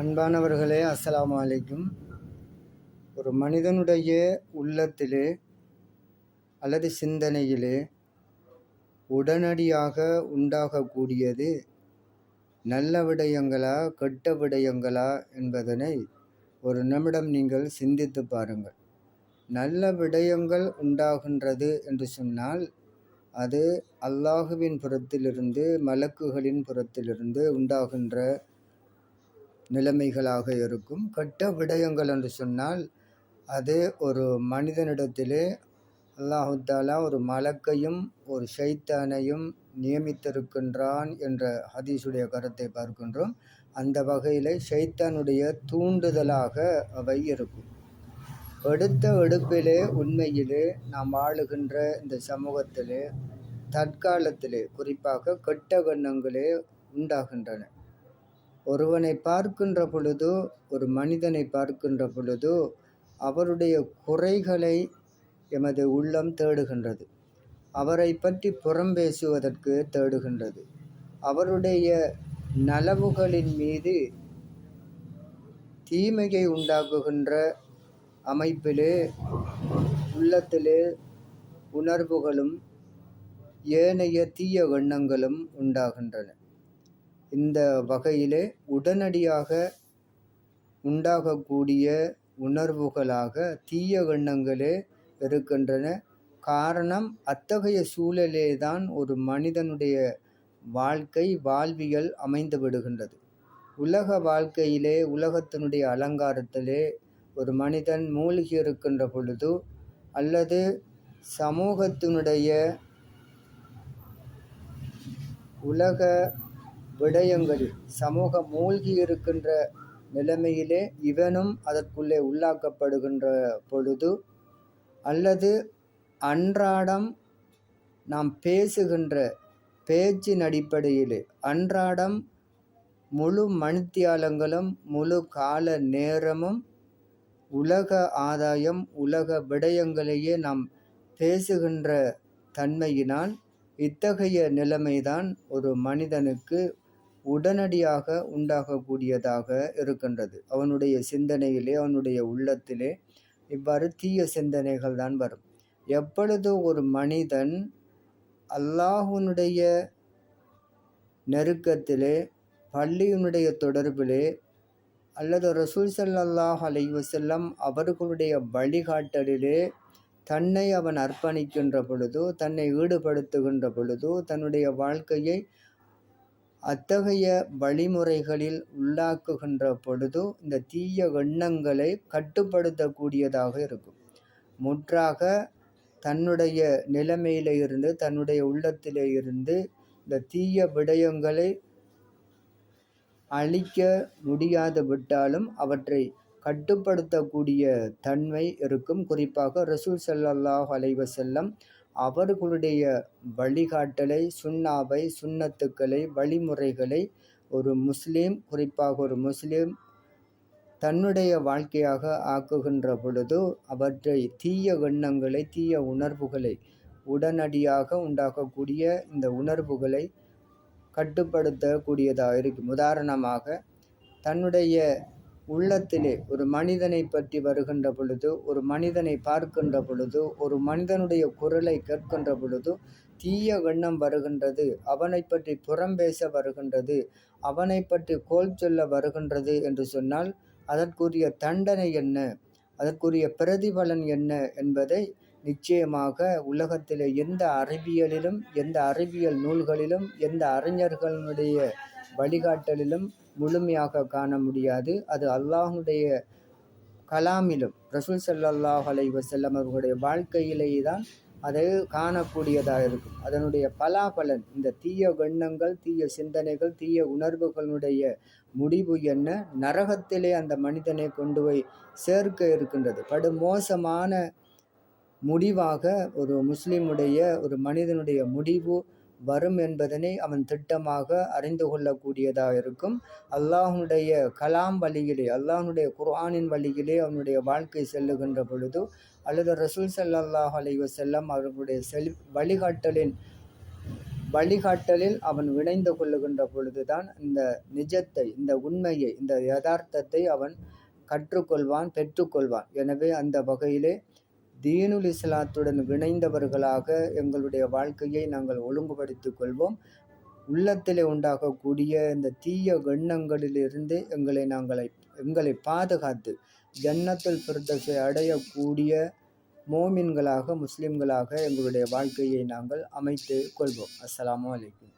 அன்பானவர்களே அஸ்லாம் அலைக்கும். ஒரு மனிதனுடைய உள்ளத்திலே அல்லது சிந்தனையிலே உடனடியாக உண்டாகக்கூடியது நல்ல விடயங்களா கெட்ட விடயங்களா என்பதனை ஒரு நிமிடம் நீங்கள் சிந்தித்து பாருங்கள். நல்ல விடயங்கள் உண்டாகின்றது என்று சொன்னால் அது அல்லாஹுவின் புறத்திலிருந்து மலக்குகளின் புறத்திலிருந்து உண்டாகின்ற நிலைமைகளாக இருக்கும். கெட்ட விடயங்கள் என்று சொன்னால் அது ஒரு மனிதனிடத்திலே அல்லாஹுத்தாலா ஒரு மலக்கையும் ஒரு ஷைத்தானையும் நியமித்திருக்கின்றான் என்ற ஹதீஸுடைய கருத்தை பார்க்கின்றோம். அந்த வகையில் ஷைத்தானுடைய தூண்டுதலாக அவை இருக்கும். எடுத்த எடுப்பிலே உண்மையிலே நாம் வாழுகின்ற இந்த சமூகத்திலே தற்காலத்திலே குறிப்பாக கெட்ட கண்ணங்களே உண்டாகின்றன. ஒருவனை பார்க்கின்ற பொழுதோ ஒரு மனிதனை பார்க்கின்ற பொழுதோ அவருடைய குறைகளை எமது உள்ளம் தேடுகின்றது. அவரை பற்றி புறம் பேசுவதற்கு தேடுகின்றது. அவருடைய நலவுகளின் மீது தீமையை உண்டாக்குகின்ற அமைப்பிலே உள்ளத்திலே உணர்வுகளும் ஏனைய தீய எண்ணங்களும் உண்டாகின்றன. இந்த வகையிலே உடனடியாக உண்டாகக்கூடிய உணர்வுகளாக தீய எண்ணங்களே இருக்கின்றன. காரணம் அத்தகைய சூழலே தான் ஒரு மனிதனுடைய வாழ்க்கை வாழ்வியல் அமைந்து விடுகின்றது. உலக வாழ்க்கையிலே உலகத்தினுடைய அலங்காரத்திலே ஒரு மனிதன் மூழ்கி இருக்கின்ற பொழுது அல்லது சமூகத்தினுடைய உலக விடயங்களில் சமூகம் மூழ்கி இருக்கின்ற நிலைமையிலே இவனும் அதற்குள்ளே உள்ளாக்கப்படுகின்ற பொழுது அல்லது அன்றாடம் நாம் பேசுகின்ற பேச்சின் அடிப்படையிலே அன்றாடம் முழு மணித்தியாலங்களும் முழு கால நேரமும் உலக ஆதாயம் உலக விடயங்களையே நாம் பேசுகின்ற தன்மையினால் இத்தகைய நிலைமைதான் ஒரு மனிதனுக்கு உடனடியாக உண்டாகக்கூடியதாக இருக்கின்றது. அவனுடைய சிந்தனையிலே அவனுடைய உள்ளத்திலே இவ்வாறு தீய சிந்தனைகள் தான் வரும். எப்பொழுது ஒரு மனிதன் அல்லாஹுனுடைய நெருக்கத்திலே பள்ளியினுடைய தொடர்பிலே அல்லது ரசூல் சல்லாஹ் அலை வசல்லம் அவர்களுடைய வழிகாட்டலிலே தன்னை அவன் அர்ப்பணிக்கின்ற பொழுதோ தன்னை ஈடுபடுத்துகின்ற பொழுதோ தன்னுடைய வாழ்க்கையை அத்தகைய வழிமுறைகளில் உள்ளாக்குகின்ற பொழுது இந்த தீய எண்ணங்களை கட்டுப்படுத்தக்கூடியதாக இருக்கும். முற்றாக தன்னுடைய நிலைமையில இருந்து தன்னுடைய உள்ளத்திலே இருந்து இந்த தீய விடயங்களை அழிக்க முடியாது விட்டாலும் அவற்றை கட்டுப்படுத்தக்கூடிய தன்மை இருக்கும். குறிப்பாக ரசூல் சல்லாஹ் அலைவசல்லம் அவர்களுடைய வழிகாட்டலை சுண்ணாவை சுண்ணத்துக்களை வழிமுறைகளை ஒரு முஸ்லீம் குறிப்பாக ஒரு முஸ்லீம் தன்னுடைய வாழ்க்கையாக ஆக்குகின்ற பொழுது அவற்றை தீய எண்ணங்களை தீய உணர்வுகளை உடனடியாக உண்டாக்கக்கூடிய இந்த உணர்வுகளை கட்டுப்படுத்தக்கூடியதாக இருக்கும். உதாரணமாக தன்னுடைய உள்ளத்திலே ஒரு மனிதனை பற்றி வருகின்ற பொழுது ஒரு மனிதனை பார்க்கின்ற பொழுது ஒரு மனிதனுடைய குரலை கேட்கின்ற பொழுது தீய எண்ணம் வருகின்றது அவனை பற்றி புறம் பேச வருகின்றது அவனை பற்றி கோல் சொல்ல வருகின்றது என்று சொன்னால் அதற்குரிய தண்டனை என்ன அதற்குரிய பிரதிபலன் என்ன என்பதை நிச்சயமாக உலகத்திலே எந்த அறிவியலிலும் எந்த அறிவியல் நூல்களிலும் எந்த அறிஞர்களுடைய வழிகாட்டலிலும் முழுமையாக காண முடியாது. அது அல்லாஹுடைய கலாமிலும் ரசூல் சல்லாஹ் அலை வசல்லம் அவர்களுடைய வாழ்க்கையிலேயே தான் அதை காணக்கூடியதாக இருக்கும். அதனுடைய பலாபலன் இந்த தீய எண்ணங்கள் தீய சிந்தனைகள் தீய உணர்வுகளுடைய முடிவு என்ன? நரகத்திலே அந்த மனிதனை கொண்டு போய் சேர்க்க இருக்கின்றது. படு மோசமான முடிவாக ஒரு முஸ்லீமுடைய ஒரு மனிதனுடைய முடிவு வரும் என்பதனை அவன் திட்டமாக அறிந்து கொள்ளக்கூடியதாக இருக்கும். அல்லாஹனுடைய கலாம் வழியிலே அல்லாஹனுடைய குர்ஆனின் வழியிலே அவனுடைய வாழ்க்கை செல்லுகின்ற பொழுது அல்லது ரசூல் சல்லாஹ் அலி வசல்லம் அவர்களுடைய செல் வழிகாட்டலின் வழிகாட்டலில் அவன் இணைந்து கொள்ளுகின்ற பொழுதுதான் இந்த நிஜத்தை இந்த உண்மையை இந்த யதார்த்தத்தை அவன் கற்றுக்கொள்வான் பெற்றுக்கொள்வான். எனவே அந்த வகையிலே தீனுல் இஸ்லாத்துடன் இணைந்தவர்களாக எங்களுடைய வாழ்க்கையை நாங்கள் ஒழுங்குபடுத்திக் கொள்வோம். உள்ளத்திலே உண்டாகக்கூடிய இந்த தீய எண்ணங்களிலிருந்து எங்களை நாங்களை எங்களை பாதுகாத்து ஜன்னத்தில் பிரதசை அடையக்கூடிய மோமின்களாக முஸ்லிம்களாக எங்களுடைய வாழ்க்கையை நாங்கள் அமைத்து கொள்வோம். அஸ்லாம் அலைக்கும்.